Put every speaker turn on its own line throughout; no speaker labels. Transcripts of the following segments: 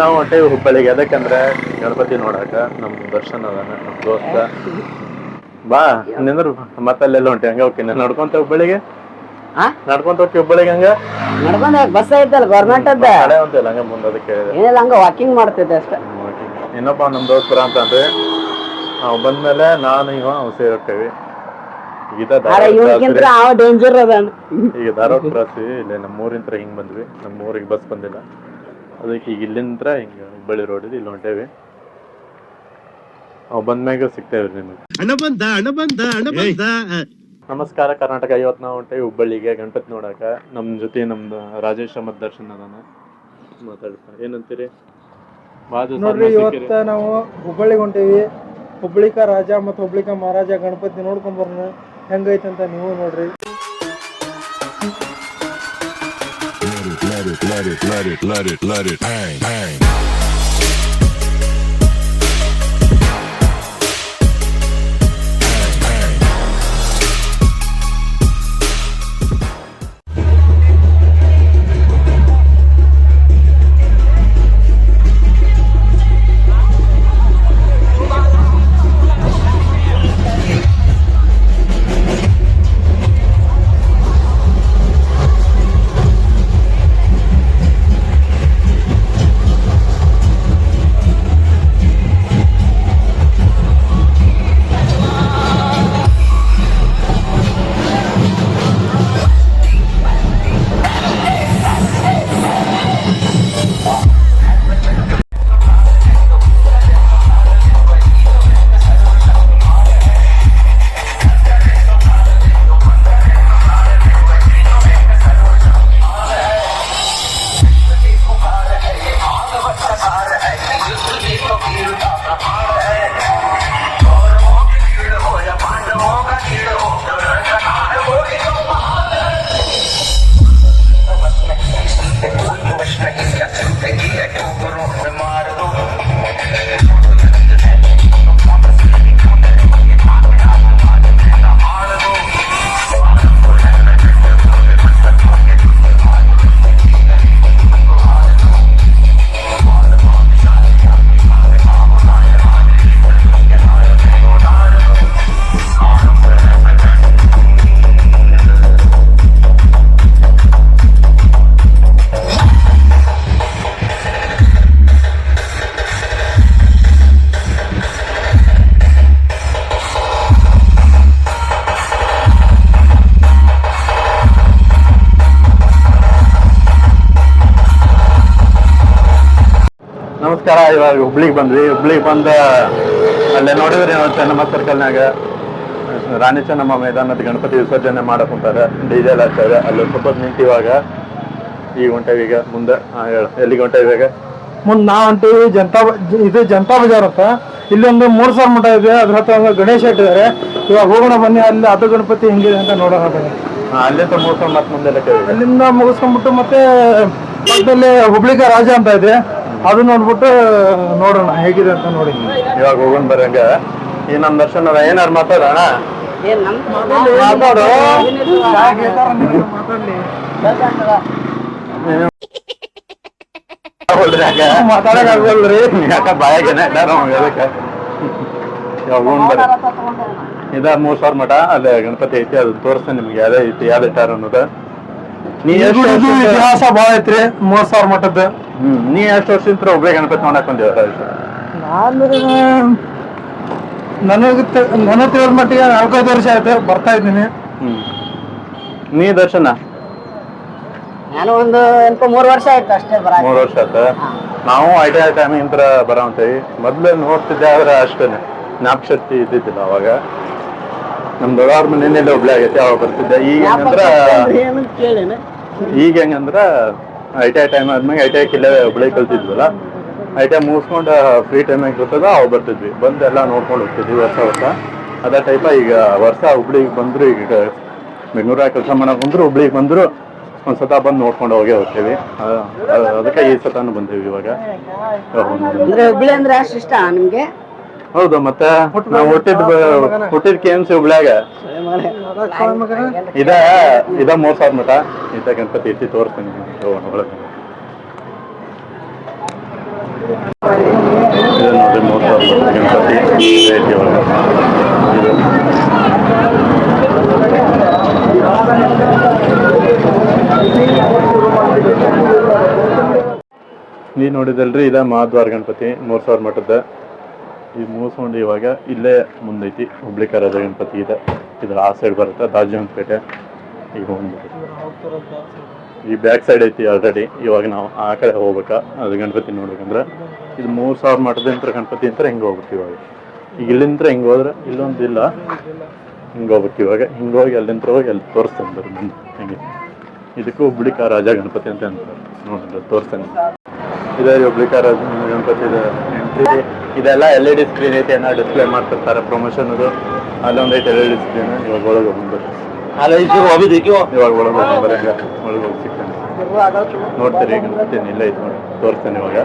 ನಾವು ಹೊಂಟೇವಿ ಹುಬ್ಬಳ್ಳಿಗೆ. ಯಾಕಂದ್ರೆ ಗಣಪತಿ ನೋಡಾಕ ನಮ್ ದರ್ಶನ್ ಅದಾನ ನಮ್ ದೋಸ್ತ. ಬಾ ನಿಂದ್ರು ಮತ್ತಲ್ಲೆಲ್ಲ ಹೊಂಟಿ ಹಂಗ ಓಕೆ ನಡ್ಕೊಂತ ಹುಬ್ಬಳ್ಳಿಗೆ? ನಡ್ಕೊಂತ ಹೋಗಿ ಹುಬ್ಬಳ್ಳಿಗೆ ಹಂಗ?
ನಡ್ಕೊಂಡ್ ಬಸ್ ಐತಲ್ಲ ಗೌರ್ಮೆಂಟ್ ಅದ
ಹಳೆ ಅಂತಿಲ್ಲ ಹಂಗ ಮುಂದೆ ಅದಕ್ಕೆ
ಏನಿಲ್ಲ ಹಂಗ ವಾಕಿಂಗ್ ಮಾಡ್ತಿದ್ದೆ ಅಷ್ಟೇ.
ಇನ್ನೊಬ್ಬ ನಮ್ ದೋಸ್ತರ ಅಂತಂದ್ರೆ ನಾವು ಬಂದ್ಮೇಲೆ ನಾನು ಇವ ನಾವು ಸೇರ್ಕೇವಿ ಈಗ
ಆದ್ರೆ ಇವನ್ಕಿಂತ ಅವ ಡೇಂಜರ್ ಅದಾನ.
ಈಗ ಧಾರವಾಡ ಕ್ರಾಸ್ ಇಲ್ಲಿ ನಮ್ಮ ಊರಿಂತ್ರ ಹಿಂಗ್ ಬಂದ್ವಿ. ನಮ್ಮ ಊರಿಗೆ ಬಸ್ ಬಂದಿಲ್ಲ. ಅದಕ್ಕೆ ಈಗ ಇಲ್ಲಿಂದ್ರ ಹಿಂಗ ಹುಬ್ಬಳ್ಳಿ ರೋಡ್ ಇಲ್ಲಿ ಹೊಂಟೇವಿ. ಅವ್ ಬಂದ್ಮ್ಯಾಗ ಸಿಗ್ತೇವ್ರಿ ನಿಮಗೆ.
ಹಣ ಬಂದ ಹಣ ಬಂದ ಹಣ ಬಂದ.
ನಮಸ್ಕಾರ ಕರ್ನಾಟಕ ಇವತ್ತು ನಾವು ಹೊಂಟೇವಿ ಹುಬ್ಬಳ್ಳಿಗೆ ಗಣಪತಿ ನೋಡಕ. ನಮ್ ಜೊತೆ ನಮ್ದು ರಾಜೇಶ್ ಮತ್ ದರ್ಶನ್ ಅದಾನ. ಮಾತಾಡ್ತ ಏನಂತೀರಿ? ಭಾಳ ದಿವ್ಸ
ನೋಡ್ರಿ
ಆದ್ಮೇಲೆ
ಇವತ್ತ ನಾವು ಹುಬ್ಬಳ್ಳಿಗೆ ಹೊಂಟೇವಿ. ಹುಬ್ಬಳ್ಳಿಕ ರಾಜ ಮತ್ತು ಹುಬ್ಬಳ್ಳಿಕ ಮಹಾರಾಜ ಗಣಪತಿ ನೋಡ್ಕೊಂಡ್ ಬರೋಣ. ಹೆಂಗೈತೆ ಅಂತ ನೀವು ನೋಡ್ರಿ.
Let it, let it, let it, let it, let it, bang,
ನಮಸ್ಕಾರ ಇವಾಗ ಹುಬ್ಳಿಗೆ ಬಂದ್ವಿ. ಹುಬ್ಳಿಗೆ ಬಂದ ಅಲ್ಲೇ ನೋಡಿದ್ರೆ ಚೆನ್ನಮ್ಮ ಸರ್ಕಲ್ನಾಗ ರಾಣಿ ಚೆನ್ನಮ್ಮ ಮೈದಾನದ ಗಣಪತಿ ವಿಸರ್ಜನೆ ಮಾಡಕ್ ಕುಂತಾರ. ಡಿಜೆ ಎಲ್ಲ ಹಚ್ಚಾರ ಅಲ್ಲಿ ಸ್ವಲ್ಪ ನಿಂತು ನಿಂತಿವಾಗ ಈ ಹೊಂಟೇವಿ ಈಗ ಮುಂದೆ ಎಲ್ಲಿ ಹೇಳು. ಎಲ್ಲಿಗೆ ಹೊಂಟೇವಿ ಇವಾಗ
ಮುಂದ್ ನಾ ಹೊಂಟೇವಿ ಜನತಾ ಇದು ಜನತಾ ಬಜಾರ್ ಅಂತ ಇಲ್ಲಿ ಒಂದು ಮೂರ್ ಸಾವಿರ ಮಠ ಇದೆ. ಅದ್ರ ಹತ್ರ ಒಂದು ಗಣೇಶ ಇಟ್ಟಿದ್ದಾರೆ. ಇವಾಗ ಹೋಗೋಣ ಬನ್ನಿ ಅಲ್ಲಿ ಅದು ಗಣಪತಿ ಹೆಂಗಿದೆ ಅಂತ ನೋಡೋಣ ಬನ್ನಿ.
ಅಲ್ಲಿಂದ ಮುಗಿಸ್ಕೊಂಡು ಮತ್ತೆ ಮುಂದೆ
ಅಲ್ಲಿಂದ ಮುಗಿಸ್ಕೊಂಡ್ಬಿಟ್ಟು ಮತ್ತೆ ಪಕ್ಕದಲ್ಲಿ ಹುಬ್ಳಿಕ ರಾಜ ಅಂತ ಇದೆ. ಅದು ನೋಡ್ಬಿಟ್ಟು ನೋಡೋಣ ಹೇಗಿದೆ ಅಂತ ನೋಡಿ.
ಇವಾಗ ಹೋಗೋಣ ಬರಂಗ ಈ ನಮ್ ದರ್ಶನ ಅದ ಏನಾರು ಮಾತಾಡೋಣ?
ಮಾತಾಡು. ಮಾತಾಡಕ್
ಯಾಕ ಬಾಯಾಗೇನೆ ಅದಕ್ಕೆ? ಇವಾಗ ಹೋಗೋಣ ಬರ್ರಿ. ಇದ ಮೂರ್ ಸಾವಿರ ಮಠ ಅದೇ ಗಣಪತಿ ಐತಿ ಅದು ತೋರಿಸ್ತೇನೆ ನಿಮ್ಗೆ ಯಾವ್ದೇ ಐತಿ ಯಾವ್ದು ಇಟ್ಟಾರ ಅನ್ನೋದು. ನೀ
ಇದು
ಎಷ್ಟು
ಇದು
ವರ್ಷ
ಇತಿಹಾಸ ಭಾಳ ಐತ್ರಿ ಮೂರ್ ಸಾವಿರ ಮಟ್ಟದ
ಹ್ಮ್ ನೀ ಎಷ್ಟು ವರ್ಷದಿಂದ ಒಬ್ಬರೇ ಗಣಪತಿ ನೋಡಕ್ ಬಂದಿವ
ನಾನು ನನಗೆ ನನಗೆ ತಿಳಿದ ಮಟ್ಟಿಗೆ ನಾಲ್ಕೈದು ವರ್ಷ ಆಯ್ತು ಬರ್ತಾ ಇದ್ದೀನಿ.
ನೀ ದರ್ಶನ?
ನಾನು ಒಂದು ಎಂಟು ಮೂರು ವರ್ಷ ಆಯ್ತು ಅಷ್ಟೇ ಬರ
ಮೂರು ವರ್ಷ ಆಯ್ತ? ನಾವು ಐ ಟಿ ಐ ಟೈಮ್ ಇಂತ್ರ ಬರೋಂತೀವಿ ಮೊದ್ಲು ನೋಡ್ತಿದ್ದೆ ಆದ್ರೆ ಅಷ್ಟೇ ಜ್ಞಾಪಶಕ್ತಿ ಇದ್ದಿದ್ದಿಲ್ಲ ಅವಾಗ. ನಮ್ ದೊಡ್ಡವ್ರ ಮನೆಯಲ್ಲಿ ಒಬ್ಳೆ ಆಗೈತೆ ಅವಾಗ ಬರ್ತಿದ್ದೆ. ಈಗ
ಕೇಳಿನ
ಈಗ ಹೆಂಗಂದ್ರೆ ಐ ಟಿ ಐ ಟೈಮ್ ಆದ್ಮೇಲೆ ಐ ಟಿ ಐ ಕಿಲ್ಲೇ ಹುಬ್ಳಿ ಕಲ್ತಿದ್ವಲ್ಲ ಐ ಟಿ ಐ ಮುಗಿಸ್ಕೊಂಡು ಫ್ರೀ ಟೈಮ್ ಇರ್ತದ ಅವ್ ಬರ್ತಿದ್ವಿ. ಬಂದು ಎಲ್ಲ ನೋಡ್ಕೊಂಡು ಹೋಗ್ತಿದ್ವಿ ವರ್ಷ ವರ್ಷ. ಅದೇ ಟೈಪ ಈಗ ವರ್ಷ ಹುಬ್ಳಿಗೆ ಬಂದ್ರು ಈಗ ಬೆಂಗಳೂರಾಗ ಕೆಲಸ ಮಾಡೋಕೆ ಬಂದರು, ಹುಬ್ಳಿಗೆ ಬಂದ್ರು, ಒಂದ್ಸತ ಬಂದು ನೋಡ್ಕೊಂಡು ಹೋಗೇ ಹೋಗ್ತೀವಿ. ಅದಕ್ಕೆ ಈ ಸತಾನು ಬಂದೀವಿ ಇವಾಗ.
ಹುಬ್ಳಿ ಅಂದ್ರೆ ಅಷ್ಟು ಇಷ್ಟ ನಿಮ್ಗೆ?
ಹೌದು ಮತ್ತೆ ನಾವು ಹುಟ್ಟಿದ್ ಹುಟ್ಟಿದ ಕೆ ಎಂ ಸಿ ಹುಬ್ಳ್ಯಾಗ ಇದ ಇದ ಮೂರ್ ಸಾವಿರ ಮಠ ಇದ ಗಣಪತಿ ಐತಿ ತೋರಿಸ್ತೀನಿ ನೀ ಹೋಗೋಣ ಒಳಗೆ. ಗಣಪತಿ ಐತಿ ಒಳಗೆ. ಇದು. ಈ ನೋಡಿದಲ್ರಿ ಇದ ಮಹಾದ್ವಾರ ಗಣಪತಿ ಮೂರ್ ಸಾವಿರ ಮಠದ ಈ ಮುಗಿಸ್ಕೊಂಡು ಇವಾಗ ಇಲ್ಲೇ ಮುಂದೈತಿ ಹುಬ್ಳಿ ರಾಜ ಗಣಪತಿ ಇದೆ. ಇದು ಆ ಸೈಡ್ ಬರುತ್ತೆ ದಾಜಿಹಂಪೇಟೆ ಈಗ ಒಂದು ಈ ಬ್ಯಾಕ್ ಸೈಡ್ ಐತಿ ಆಲ್ರೆಡಿ ಇವಾಗ ನಾವು ಆ ಕಡೆ ಹೋಗ್ಬೇಕಾ? ಅದು ಗಣಪತಿ ನೋಡ್ಬೇಕಂದ್ರೆ. ಇದು ಮೂರು ಸಾವಿರ ಮಠದಿಂದ ಗಣಪತಿ ಅಂತ ಹಿಂಗೆ ಹೋಗ್ಬೇಕು ಇವಾಗ. ಈಗ ಇಲ್ಲಿಂದ ಹಿಂಗೆ ಹೋದ್ರೆ ಇಲ್ಲೊಂದು ಇಲ್ಲ. ಹಿಂಗೆ ಹೋಗ್ಬೇಕು ಇವಾಗ. ಹಿಂಗೆ ಹೋಗಿ ಅಲ್ಲಿಂದ ಹೋಗಿ ಅಲ್ಲಿ ತೋರಿಸ್ತೇನೆ ಬರ್ರಿ ಹಿಂಗೆ. ಇದಕ್ಕೂ ಹುಬ್ಳಿಕ ರಾಜ ಗಣಪತಿ ಅಂತ ಅಂತಾರೆ. ನೋಡಿದ್ರೆ ತೋರಿಸ್ತಾನೆ. ಇದೇ ಹುಬ್ಳಿಕಾ ರಾಜ ಗಣಪತಿ ಇದೆ. ಎಂಟ್ರಿ ಇದೆಲ್ಲ ಎಲ್ ಇ ಡಿ ಸ್ಕ್ರೀನ್ ಐತೆ ಏನೋ ಡಿಸ್ಪ್ಲೇ ಮಾಡ್ತಿರ್ತಾರೆ ಪ್ರಮೋಷನ್ ಅದು. ಅಲ್ಲೊಂದು ಐತೆ ಎಲ್ ಇ ಡಿ ಸ್ಕ್ರೀನ್ ಇವಾಗ ಒಳಗೆ ಹೋಗ್ಬೇಕು ಇವಾಗ ಒಳಗೆ ಹೋಗ್ಬರ ಒಳಗೆ ಹೋಗಿ ಸಿಗ್ತೇನೆ. ನೋಡ್ತೀರಿ ಗಣಪತಿ ಇಲ್ಲ ಐತೆ ನೋಡಿ. ತೋರಿಸ್ತೇನೆ ಇವಾಗ.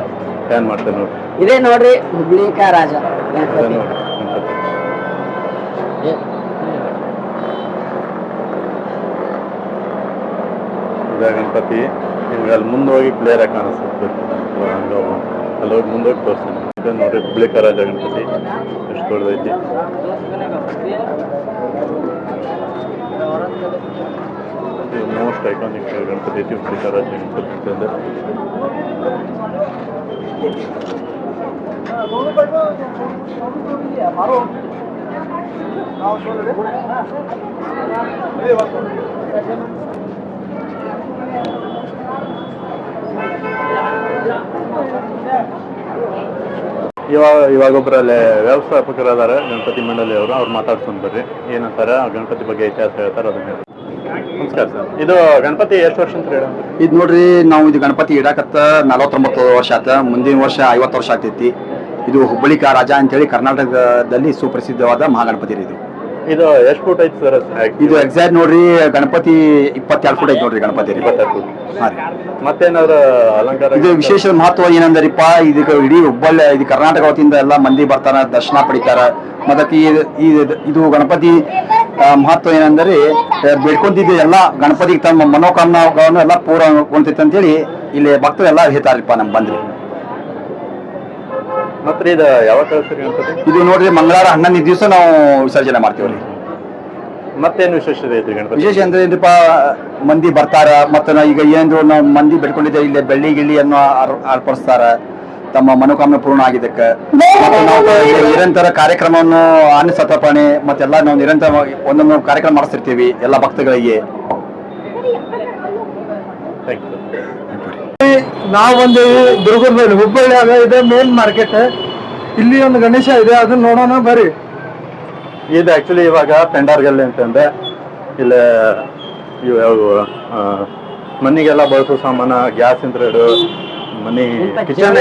ಸ್ಕ್ಯಾನ್ ಮಾಡ್ತೇನೆ ನೋಡಿ
ಇದೇ ನೋಡ್ರಿ ಹುಬ್ಳಿ ರಾಜ.
ಇದೆ
ಗಣಪತಿ.
ನಿಮ್ಗೆ ಅಲ್ಲಿ ಮುಂದೆ ಹೋಗಿ ಕ್ಲಿಯರ್ ಆಗಿ ಕಾಣಿಸುತ್ತೆ ಹಂಗೆ ಅಲ್ಲಿ ಹೋಗಿ ಮುಂದೆ ಹೋಗಿ ತೋರಿಸ್ತೀನಿ. ಇದು ನೋಡ್ರಿ ಹುಬ್ಳಿ ಕರಾಜ ಗಣಪತಿ ಎಷ್ಟು ದೊಡ್ಡದೈತಿ. ಮೋಸ್ಟ್ ಐಕಾನಿಕ್ ಗಣಪತಿ ಐತಿ, ಹುಬ್ಳಿ ಕರಾಜ ಗಣಪತಿ ಅಂತಂದ್ರೆ. ಇವಾಗ ಇವಾಗ ಒಬ್ಬರಲ್ಲಿ ವ್ಯವಸ್ಥಾಪಕರು ಅದಾರ ಗಣಪತಿ ಮಂಡಳಿ ಅವರು, ಅವ್ರು ಮಾತಾಡ್ಸ್ಕೊಂಡ್ ಬರ್ರಿ. ಏನಂತಾರೆ ಗಣಪತಿ ಬಗ್ಗೆ ಇತಿಹಾಸ ಹೇಳ್ತಾರೆ, ಅದನ್ನ ಹೇಳಿ. ನಮಸ್ಕಾರ ಸರ್. ಇದು ಗಣಪತಿ ಎಷ್ಟು ವರ್ಷ ಅಂತ ಹೇಳಿ?
ಇದು ನೋಡ್ರಿ, ನಾವು ಇದು ಗಣಪತಿ ಇಡಾಕತ್ತ ನಲವತ್ತೊಂಬತ್ತು ವರ್ಷ ಆತ. ಮುಂದಿನ ವರ್ಷ ಐವತ್ತು ವರ್ಷ ಆಗ್ತೈತಿ. ಇದು ಹುಬ್ಬಳ್ಳಿ ಕಾ ರಾಜ ಅಂತೇಳಿ ಕರ್ನಾಟಕದಲ್ಲಿ ಸುಪ್ರಸಿದ್ಧವಾದ ಮಹಾಗಣಪತಿ ಇದು.
ಇದು ಎಷ್ಟು ಫುಟ್ ಐತಿ ಸರ್
ಇದು ಎಕ್ಸಾಕ್ಟ್ ನೋಡ್ರಿ ಗಣಪತಿ ಇಪ್ಪತ್ತೆರಡು ಫುಟ್ ಐತಿ ನೋಡ್ರಿ ಗಣಪತಿ
ಮತ್ತೇನಾದ್ರು ಅಲಂಕಾರ
ಇದು ವಿಶೇಷ ಮಹತ್ವ ಏನಂದ್ರಿಪ್ಪ ಇದಕ್ಕೆ ಇಡೀ ಹುಬ್ಬಳ್ಳಿ ಇದು ಕರ್ನಾಟಕ ವತಿಯಿಂದ ಎಲ್ಲ ಮಂದಿ ಬರ್ತಾರ ದರ್ಶನ ಪಡಿತಾರ. ಈ ಇದು ಗಣಪತಿ ಮಹತ್ವ ಏನಂದ್ರೆ ಬೇಡ್ಕೊಂತಿದ್ದ ಎಲ್ಲ ಗಣಪತಿಗೆ ತಮ್ಮ ಮನೋಕಾಮನಾಗಳನ್ನು ಎಲ್ಲ ಪೂರ್ಣಗೊಂತೈತೆ ಅಂತೇಳಿ ಇಲ್ಲಿ ಭಕ್ತರು ಎಲ್ಲ ಹೇಳ್ತಾರಪ್ಪ ನಮ್ ಬಂದ್ರಿ.
ಮತ್ತೆ ಇದು ಯಾವಾಗ ಕಳಿಸ್ರಿ ಗಣಪತಿ
ಇದು ನೋಡ್ರಿ ಮಂಗಳವಾರ ಹನ್ನೊಂದು ದಿವಸ ನಾವು ವಿಸರ್ಜನೆ ಮಾಡ್ತೀವ್ರಿ
ಮತ್ತೇನು ವಿಶೇಷತೆ ಐತ್ರಿ ಗಣಪತಿ?
ವಿಶೇಷ ಅಂದ್ರೆ ಏನಪ್ಪ ಮಂದಿ ಬರ್ತಾರ ಮತ್ತೆ ಈಗ ಏನ್ರು ನಾವು ಮಂದಿ ಬೆಳ್ಕೊಂಡಿದ್ದೆ ಇಲ್ಲಿ ಬೆಳ್ಳಿ ಗಿಳ್ಳಿಯನ್ನು ಅನ್ನು ಅರ್ಪಡಿಸ್ತಾರ ತಮ್ಮ ಮನೋಕಾಮನೆ ಪೂರ್ಣ ಆಗಿದ್ದಕ್ಕೆ. ನಾವು ನಿರಂತರ ಕಾರ್ಯಕ್ರಮವನ್ನು ಅನ್ನ ಸತರ್ಪಣೆ ಮತ್ತೆಲ್ಲ ನಾವು ನಿರಂತರವಾಗಿ ಒಂದೊಂದು ಕಾರ್ಯಕ್ರಮ ಮಾಡಿಸ್ತಿರ್ತೀವಿ ಎಲ್ಲ ಭಕ್ತಗಳಿಗೆ.
ಥ್ಯಾಂಕ್ ಯು
ನಾವು ಬಂದೇವಿ ದುರ್ಗದಲ್ಲಿ ಹುಬ್ಬಳ್ಳಿಯಾಗ ಇದೆ ಮೇನ್ ಮಾರ್ಕೆಟ್ ಇಲ್ಲಿ ಒಂದು ಗಣೇಶ ಇದೆ ಅದನ್ನ ನೋಡೋಣ ಬರ್ರಿ.
ಇದು ಆಕ್ಚುಲಿ ಇವಾಗ ಪೆಂಡಾರ್ಗಲ್ಲಿ ಅಂತಂದೆ ಅಂತಂದ್ರೆ ಇಲ್ಲ ಇವು ಮನೆಗೆಲ್ಲ ಬಳಸೋ ಸಾಮಾನ ಗ್ಯಾಸ್ ಇಂಟ್ರೆಡು ಮನಿ ಕಿಚನ್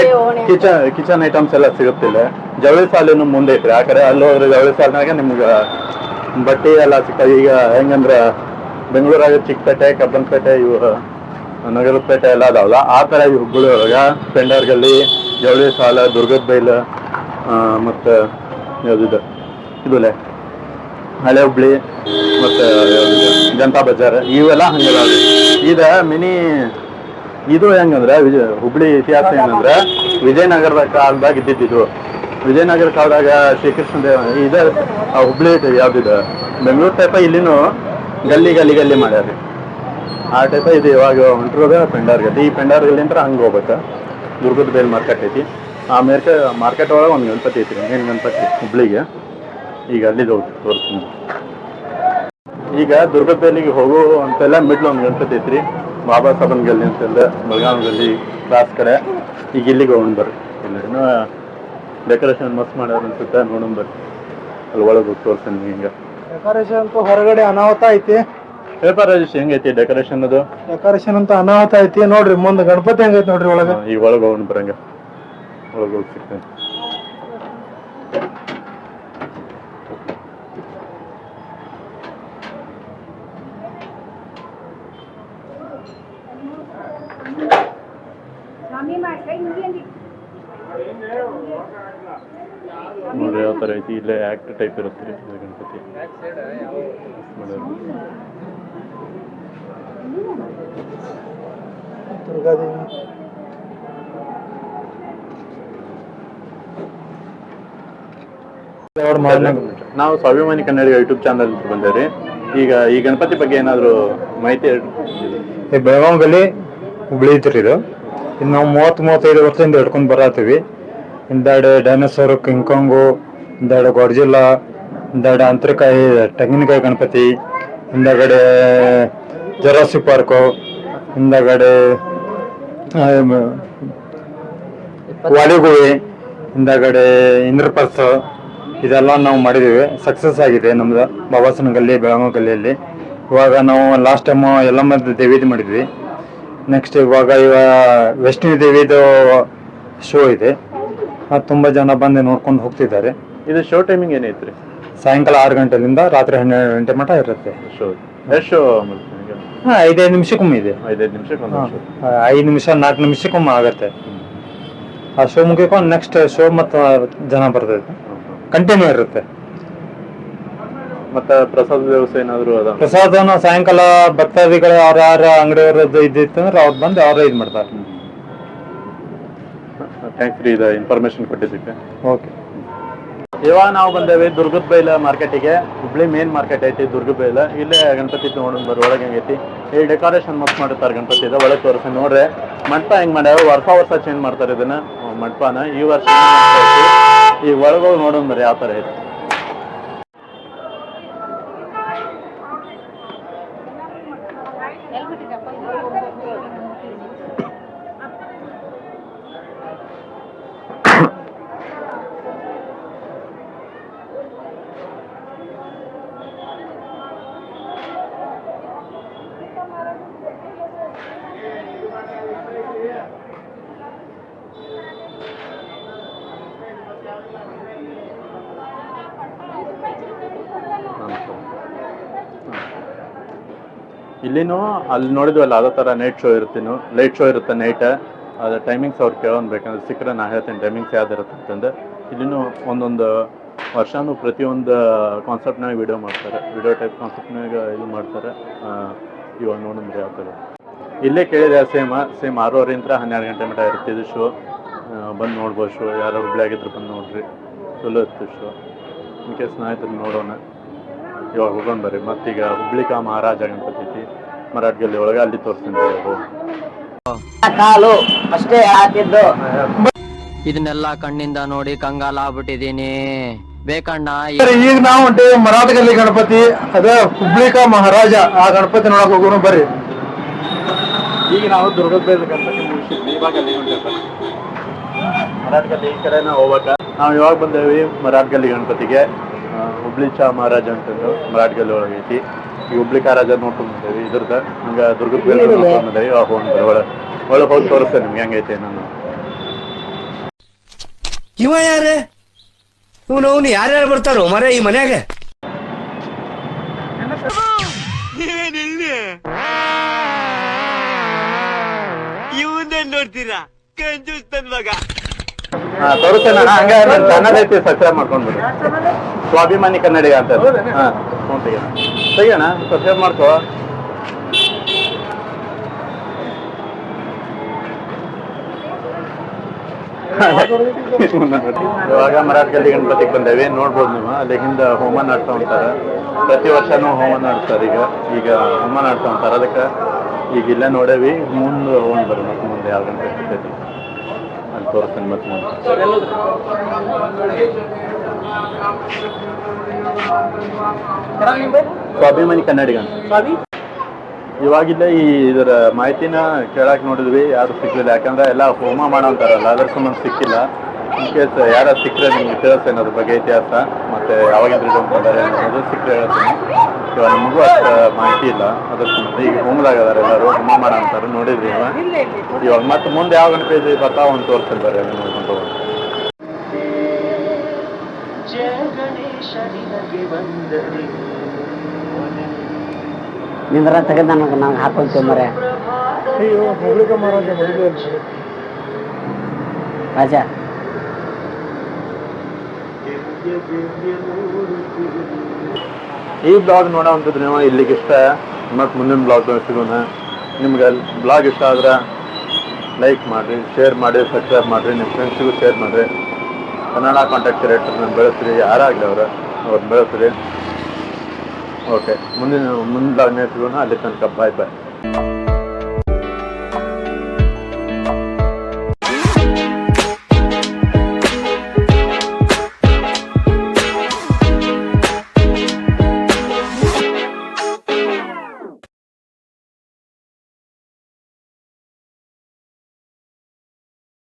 ಕಿಚನ್ ಕಿಚನ್ ಐಟಮ್ಸ್ ಎಲ್ಲ ಸಿಗುತ್ತಿಲ್ಲ ಜವಳಿ ಸಾಲಿನ ಮುಂದೆ ಐತ್ರಿ. ಆ ಕಡೆ ಅಲ್ಲಿ ಹೋದ್ರೆ ಜವಳಿ ಸಾಲಿನಾಗ ನಿಮ್ಗೆ ಬಟ್ಟೆ ಎಲ್ಲ ಸಿಗ್ತದೆ ಈಗ ಹೆಂಗಂದ್ರೆ ಬೆಂಗಳೂರಾಗ ಚಿಕ್ಕಪೇಟೆ ಕಬ್ಬನ್ಪೇಟೆ ಇವು ನಗರದ ಪೇಟೆ ಎಲ್ಲ ಅದಾವಲ್ಲ, ಆ ಥರ ಈ ಹುಬ್ಬಳ್ಳಿ ಒಳಗ ಪೆಂಡಾರ್ ಗಲ್ಲಿ ಜವಳಿ ಸಾಲ, ದುರ್ಗದ ಬೈಲು ಮತ್ತು ಯಾವ್ದಿದೆ ಇದುಲೆ ಹಳೆ ಹುಬ್ಳಿ ಮತ್ತು? ಜನತಾ ಬಜಾರ್, ಇವೆಲ್ಲ ಹಂಗೆಲ್ಲ ಇದು. ಮಿನಿ, ಇದು ಹೆಂಗಂದ್ರೆ ವಿಜಯ ಹುಬ್ಳಿ ಇತಿಹಾಸ ಏನಂದ್ರೆ ವಿಜಯನಗರದ ಕಾಲದಾಗ ಇದ್ದಿದ್ದು. ವಿಜಯನಗರ ಕಾಲದಾಗ ಶ್ರೀಕೃಷ್ಣ ದೇವ, ಇದ ಹುಬ್ಳಿ ಯಾವ್ದಿದೆ ಬೆಂಗಳೂರು ಟೈಪ ಇಲ್ಲಿನೂ ಗಲ್ಲಿ ಗಲ್ಲಿ ಗಲ್ಲಿ ಮಾಡ್ಯಾರಿ ಆ ಟೈಪ ಇದು ಇವಾಗ ಹೊಂಟಿರೋದ ಪೆಂಡಾರ್ ಗತಿ ಈ ಪೆಂಡಾರ್ ಗಲ್ಲಿ ಅಂತ ಹಂಗೆ ಹೋಗ್ಬೇಕು ದುರ್ಗದ ಬೇಲ್ ಮಾರ್ಕೆಟ್ ಐತಿ. ಆ ಮೇರ್ಕೆ ಮಾರ್ಕೆಟ್ ಒಳಗೆ ಒಂದು ಗಣಪತಿ ಐತಿ ಮೇನ್ ಗಣಪತಿ, ಹುಬ್ಳಿಗೆ. ಈಗ ಅಲ್ಲಿಗೆ ಹೋಗಿ ತೋರಿಸ್ತೀನಿ. ಈಗ ದುರ್ಗದ ಬೇಲಿಗೆ ಹೋಗೋ ಅಂತೆಲ್ಲ ಮಿಡ್ಲ್ ಒಂದು ಗಣಪತಿ ಐತ್ರಿ. ಬಾಬಾ ಸಾಬನ್ ಗಲ್ಲಿ ಅಂತೆಲ್ಲ ಬೆಳಗಾವಿ ಗಲ್ಲಿ ಕ್ಲಾಸ್ ಕಡೆ. ಈಗ ಇಲ್ಲಿಗೆ ಹೋಗೋಣ ಬರ್ರಿ. ಇಲ್ಲ ಡೆಕೋರೇಷನ್ ಮಸ್ತ್ ಮಾಡ್ಯಾರ ಅನ್ಸುತ್ತೆ, ನೋಡೋಣ ಬರ್ರಿ. ಅಲ್ಲಿ ಒಳಗೆ ಹೋಗಿ ತೋರಿಸ್ತೀನಿ ಹಿಂಗೆ
ಡೆಕೋರೇಷನ್ ಹೊರಗಡೆ ಅನಾಹುತ ಐತಿ.
ಪೇಪರ್ ರಾಜೇಶ್ ಹೆಂಗೈತಿ ಡೆಕೋರೇಷನ್ ಅದು?
ಡೆಕೋರೇಷನ್ ಅಂತ ಅನಾಹುತ ಐತಿ ನೋಡ್ರಿ ಮುಂದೆ ಗಣಪತಿ ಹೆಂಗೈತಿ ನೋಡ್ರಿ ಒಳಗ.
ಈಗ ಒಳಗೆ ಹೋಗೋಣ ಬರಂಗ. ಒಳಗೆ ಹೋಗಿ ಸಿಗ್ತೇನೆ. ನೋಡ್ರಿ ಯಾವ ಥರ ಐತಿ ಇಲ್ಲೇ ಆ್ಯಕ್ಟ್ ಟೈಪ್ ಇರುತ್ತೆ ಗಣಪತಿ.
ದುರ್ಗಾದೇವಿ
ನಾವು ಸ್ವಾಭಿಮಾನಿ ಕನ್ನಡ ಯೂಟ್ಯೂಬ್ ಚಾನಲ್ ಬಂದೇವ್ರಿ. ಈಗ ಈ ಗಣಪತಿ ಬಗ್ಗೆ ಏನಾದ್ರು ಮಾಹಿತಿ ಹೇಳಿ.
ಈ ಬೆಳಗಾವಿಯಲ್ಲಿ ಹುಬ್ಳಿ ಐತ್ರಿ ಇದು. ಇದು ನಾವು ಮೂವತ್ತು ಮೂವತ್ತೈದು ವರ್ಷದಿಂದ ಹಿಡ್ಕೊಂಡು ಬರತ್ತೀವಿ ಹಿಂದಾಡೆ ಡೈನೋಸಾರ್ ಕಿಂಕಾಂಗು ಹಿಂದಾಡೆ ಗೊಡ್ಜಿಲ್ಲ ಹಿಂದಾಡೆ ಅಂತರಕಾಯಿ ತೆಂಗಿನಕಾಯಿ ಗಣಪತಿ ಹಿಂದಗಡೆ ಜರಾಸಿ ಪಾರ್ಕು ಹಿಂದಗಡೆ ವಾಲಿಗುಳಿ ಹಿಂದಗಡೆ ಇಂದ್ರಪರ್ಸ ಇದೆಲ್ಲ ನಾವು ಮಾಡಿದ್ದೀವಿ. ಸಕ್ಸಸ್ ಆಗಿದೆ ನಮ್ದು ಬಾಬಾಸನ ಗಲ್ಲಿ ಬೆಳಗಾವಿ ಗಲ್ಲಿಯಲ್ಲಿ ಇವಾಗ ನಾವು ಲಾಸ್ಟ್ ಟೈಮು ಎಲ್ಲಮ್ಮ ದೇವಿದು ಮಾಡಿದ್ವಿ. ನೆಕ್ಸ್ಟ್ ಇವಾಗ ಇವಾಗ ವೈಷ್ಣವಿ ದೇವಿದು ಶೋ ಇದೆ. ಅದು ತುಂಬ ಜನ ಬಂದು ನೋಡ್ಕೊಂಡು ಹೋಗ್ತಿದ್ದಾರೆ.
ಇದು ಶೋ ಟೈಮಿಂಗ್ ಏನೈತ್ರಿ?
ಸಾಯಂಕಾಲ ಆರು ಗಂಟೆಯಿಂದ ರಾತ್ರಿ ಹನ್ನೆರಡು ಗಂಟೆ ಮಠ ಇರುತ್ತೆ.
ಶೋ ಎಷ್ಟು ಶೋ
ಹಾಂ ಐದೈದು ನಿಮಿಷಕ್ಕೊಮ್ಮೆ ಇದೆ.
ಐದೈದು ನಿಮಿಷಕ್ಕೆ ಒಂದು
ಐದು ನಿಮಿಷ ನಾಲ್ಕು ನಿಮಿಷಕ್ಕೊಮ್ಮೆ ಆಗುತ್ತೆ. ಆ ಶೋ ಮುಗಿಕೊಂಡು ನೆಕ್ಸ್ಟ್ ಶೋ ಮತ್ತು ಜನ ಬರ್ತೈತೆ ಕಂಟಿನ್ಯೂ ಇರುತ್ತೆ.
ಮತ್ತೆ ಪ್ರಸಾದ ವ್ಯವಸ್ಥೆ ಏನಾದ್ರು ಅದ?
ಪ್ರಸಾದನ ಸಾಯಂಕಾಲ ಭಕ್ತಾದಿಗಳು ಅವ್ರ ಯಾರ ಅಂಗಡಿಯವರದ್ದು ಇದ್ದಿತ್ತು ಅಂದ್ರೆ ಅವ್ರು ಬಂದು ಅವ್ರ ಇದು ಮಾಡ್ತಾರೆ.
ಥ್ಯಾಂಕ್ಸ್ ರೀ ಇದು ಇನ್ಫಾರ್ಮೇಶನ್ ಕೊಟ್ಟಿದ್ದಕ್ಕೆ.
ಓಕೆ
ಇವಾಗ ನಾವು ಬಂದೇವಿ ದುರ್ಗದ ಬೈಲ ಮಾರ್ಕೆಟಿಗೆ. ಹುಬ್ಳಿ ಮೇನ್ ಮಾರ್ಕೆಟ್ ಐತಿ ದುರ್ಗದ ಬೈಲ. ಇಲ್ಲೇ ಗಣಪತಿ ನೋಡೋಣ ಬರ್ರಿ ಒಳಗೆ ಹೆಂಗೈತಿ ಇಲ್ಲಿ ಡೆಕೋರೇಷನ್ ಮಸ್ತ್ ಮಾಡಿರ್ತಾರೆ ಗಣಪತಿ ಇದೆ, ಒಳಗೆ ತೋರಿಸಿ ನೋಡ್ರಿ. ಮಂಟಪ ಹೆಂಗ್ ಮಾಡ್ಯಾವ ವರ್ಷ ವರ್ಷ ಚೇಂಜ್ ಮಾಡ್ತಾರೆ ಇದನ್ನ. ಮಂಟಪನ ಈ ವರ್ಷ ಈ ಒಳಗೋಗಿ ನೋಡೋಣ ಬರ್ರಿ ಯಾವ ಥರ ಐತಿ. ಇಲ್ಲಿನೂ ಅಲ್ಲಿ ನೋಡಿದ್ವಲ್ಲ, ಅದೇ ಥರ ನೈಟ್ ಶೋ ಇರ್ತೀನು ಲೈಟ್ ಶೋ ಇರುತ್ತೆ ನೈಟ್ ಅದು ಟೈಮಿಂಗ್ಸ್ ಅವ್ರು ಕೇಳೋನ್ ಬೇಕಂದ್ರೆ ಸಿಕ್ಕರೆ ನಾ ಹೇಳ್ತೀನಿ ಟೈಮಿಂಗ್ಸ್ ಯಾವ್ದಿರುತ್ತೆ ಅಂತಂದು. ಇಲ್ಲಿನೂ ಒಂದೊಂದು ವರ್ಷನೂ ಪ್ರತಿಯೊಂದು ಕಾನ್ಸೆಪ್ಟ್ನಾಗ ವಿಡಿಯೋ ಮಾಡ್ತಾರೆ. ವಿಡಿಯೋ ಟೈಪ್ ಕಾನ್ಸೆಪ್ಟ್ನಾಗ ಇದು ಮಾಡ್ತಾರೆ. ಇವಾಗ ನೋಡಿದ್ರೆ ಯಾವ ಥರ. ಇಲ್ಲೇ ಕೇಳಿದೆ ಸೇಮ್ ಸೇಮ್ ಆರೂವರೆಯಿಂದ ಹನ್ನೆರಡು ಗಂಟೆ ಮಟ್ಟ ಇರುತ್ತೆ ಇದು ಶೋ ಬಂದು ನೋಡ್ಬೋದು ಶೋ ಯಾರು ಆಗಿದ್ರು ಬಂದು ನೋಡ್ರಿ. ಚಲೋ ಇತ್ತು ಶೋ ಇನ್ ಕೇಸ್ ನಾಯ್ತು ನೋಡೋಣ. ಇವಾಗ ಹೋಗೋಣ ಬರ್ರಿ. ಮತ್ತೀಗ ಹುಬ್ಳಿಕಾ ಮಹಾರಾಜ ಗಣಪತಿ. ಐತಿ ಮರಾಠಗಲ್ಲಿ ಒಳಗೆ ಅಲ್ಲಿ ತೋರಿಸ್ತೀನಿ
ಕಾಲು ಅಷ್ಟೇ ಹಾಕಿದ್ದು.
ಇದನ್ನೆಲ್ಲ ಕಣ್ಣಿಂದ ನೋಡಿ ಕಂಗಾಲ ಆಗ್ಬಿಟ್ಟಿದೀನಿ ಬೇಕಣ್ಣ
ಈಗ ನಾವು ಹೊಂಟೇವಿ ಮರಾಠಗಲ್ಲಿ ಗಣಪತಿ ಅದೇ ಹುಬ್ಳಿಕ ಮಹಾರಾಜ ಆ ಗಣಪತಿ ನೋಡಕ್ ಹೋಗೋಣ ಬರ್ರಿ.
ಈಗ ನಾವು ದುರ್ಗದ ಬೇದ ಗಣಪತಿ ಮುಗಿಸಿದ್ವಿ ಇವಾಗ ಅಲ್ಲಿ ಹೊಂಟಿರ್ತಾರೆ ಮರಾಠಗಲ್ಲಿ ಈ ಕಡೆನ ಹೋಗ್ಬೇಕ ನಾವು ಇವಾಗ ಬಂದೇವಿ ಮರಾಠಗಲ್ಲಿ ಗಣಪತಿಗೆ. ಹುಬ್ಳಿ ಚಾ ಮಹಾರಾಜ ಅಂತಂದು ಮರಾಠಗಲ್ಲಿ ಒಳಗೈತಿ ಐತಿ. ಈ ಹುಬ್ಳಿ ಕಾರಾಜ ನೋಡ್ಕೊಂಡ್ ಬಂದೇವಿ ಇದ್ರದ ಹಂಗ ದುರ್ಗದ ಬೇರೆ ನೋಡ್ಕೊಂಡ್ ಬಂದೇವಿ ಇವಾಗ ಹೋಗಿ ಒಳಗೆ ಒಳಗೆ ಹೋಗಿ ತೋರಿಸ್ತೇನೆ ನಿಮ್ಗೆ. ಹೆಂಗೈತೆ ನಾನು
ಇವ ಯಾರೇ? ಇವನು ಅವನು ಯಾರ್ಯಾರು ಬರ್ತಾರೋ? ಮರ ಈ ಮನ್ಯಾಗ. ಇವನ್ನೇ ನೋಡ್ತೀರಾ? ಕಂಜೂಸ್ ನನ್ ಮಗ.
ಹಾ ತೋರಿಸ್ತೇನೆ ಅಣ್ಣ. ಹಂಗ ನನ್ನ ಚಾನಲ್ ಐತಿ ಸಬ್ಸ್ಕ್ರೈಬ್ ಮಾಡ್ಕೊಂಡ್ಬಿಡಿ. ಸ್ವಾಭಿಮಾನಿ ಕನ್ನಡಿಗ ಅಂತ ಹಾ ಫೋನ್ ತೆಗಿಯೋಣ. ಸಬ್ಸ್ಕ್ರೈಬ್ ಮಾಡ್ಕೋ. ಇವಾಗ ಮರಾಠಗಲ್ಲಿ ಗಣಪತಿಗೆ ಬಂದೇವಿ. ನೋಡ್ಬೋದು ನೀವು. ಅಲ್ಲಿ ಹಿಂದೆ ಹೋಮ ನಡೆಸ್ತಾ ಉಂಟಾರ ಪ್ರತಿ ವರ್ಷನೂ ಹೋಮ ನಡೆಸ್ತಾರೆ ಈಗ. ಈಗ ಹೋಮ ನಡೆಸ್ತಾ ಉಂಟಾರ ಅದಕ್ಕೆ ಈಗ ಇಲ್ಲೇ ನೋಡೇವಿ. ಮುಂದೆ ಹೋಗಿ ಮತ್ತೆ ಮುಂದೆ ಯಾವ ಗಣಪತಿ ತೋರಿಸ್ತೀನಿ ಮತ್ತೆ ಸ್ವಾಭಿಮಾನಿ ಕನ್ನಡಿಗ ಇವಾಗಿಲ್ಲ ಈ ಇದರ ಮಾಹಿತಿನ ಕೇಳಕ್ ನೋಡಿದ್ವಿ ಯಾರು ಸಿಕ್ಕಿಲ್ಲ ಯಾಕಂದ್ರೆ ಎಲ್ಲ ಹೋಮ ಮಾಡೋ ಅಂತಾರಲ್ಲ ಅದ್ರ ಸಂಬಂಧ ಸಿಕ್ಕಿಲ್ಲ. ಇನ್ ಕೇಸ್ ಯಾರ ಸಿಕ್ಕರೆ ನಿಮ್ಗೆ ತಿಳಿಸ್ತೇನೆ ಅದ್ರ ಬಗ್ಗೆ ಇತಿಹಾಸ? ಮತ್ತೆ ಯಾವಾಗಿಂದ ಇಟ್ಕೊಂಡಿದ್ದಾರೆ ಅನ್ನೋದು ಸಿಕ್ಕರೆ ಹೇಳ್ತೀನಿ. ಇವಾಗ ನಮಗೂ ಅಷ್ಟು ಮಾಹಿತಿ ಇಲ್ಲ. ಅದಕ್ಕೆ ಈಗ ಹೋಮದಾಗ ಅದಾರ ಎಲ್ಲರೂ. ಹೋಮ ಮಾಡ ಅಂತಾರೆ. ನೋಡಿದ್ವಿ ಇವ. ಇವಾಗ ಮತ್ತೆ ಮುಂದೆ ಯಾವ ಪೇಜ್ ಬರ್ತಾವ ಅಂತ ಅದನ್ನ ನೋಡ್ಕೊಂಡು.
ನಿಂದ್ರ ತೆಗೆದ ನನಗೆ ನಂಗೆ ಹಾಕೊಂತೀವಿ ಮರೆ
ಅಯ್ಯೋ ಹೋಗ್ಲಿಕ್ಕೆ ಹುಡುಗಿ
ರಾಜ
ಈ ಬ್ಲಾಗ್ ನೋಡೋವಂಥದ್ದು ನೀವು ಇಲ್ಲಿಗೆ ಇಷ್ಟ ಮತ್ತು ಮುಂದಿನ ಬ್ಲಾಗ್ ಸಿಗೋಣ. ನಿಮ್ಗೆ ಬ್ಲಾಗ್ ಇಷ್ಟ ಆದ್ರೆ ಲೈಕ್ ಮಾಡಿರಿ ಶೇರ್ ಮಾಡಿ ಸಬ್ಸ್ಕ್ರೈಬ್ ಮಾಡಿರಿ, ನಿಮ್ಮ ಫ್ರೆಂಡ್ಸಿಗೂ ಶೇರ್ ಮಾಡಿರಿ. ಕನ್ನಡ ಕಾಂಟ್ಯಾಕ್ಟ್ ಕ್ರಿಯೇಟರ್ನ ಬೆಳೆಸ್ರಿ, ಯಾರಾಗಲಿ ಅವರು ಅವ್ರನ್ನ ಬೆಳೆಸ್ರಿ. ಓಕೆ ಮುಂದಿನ ಮುಂದಿನ ಸಿಗೋಣ. ಅಲ್ಲಿ ತನಕ ಬಾಯ್ ಬಾಯ್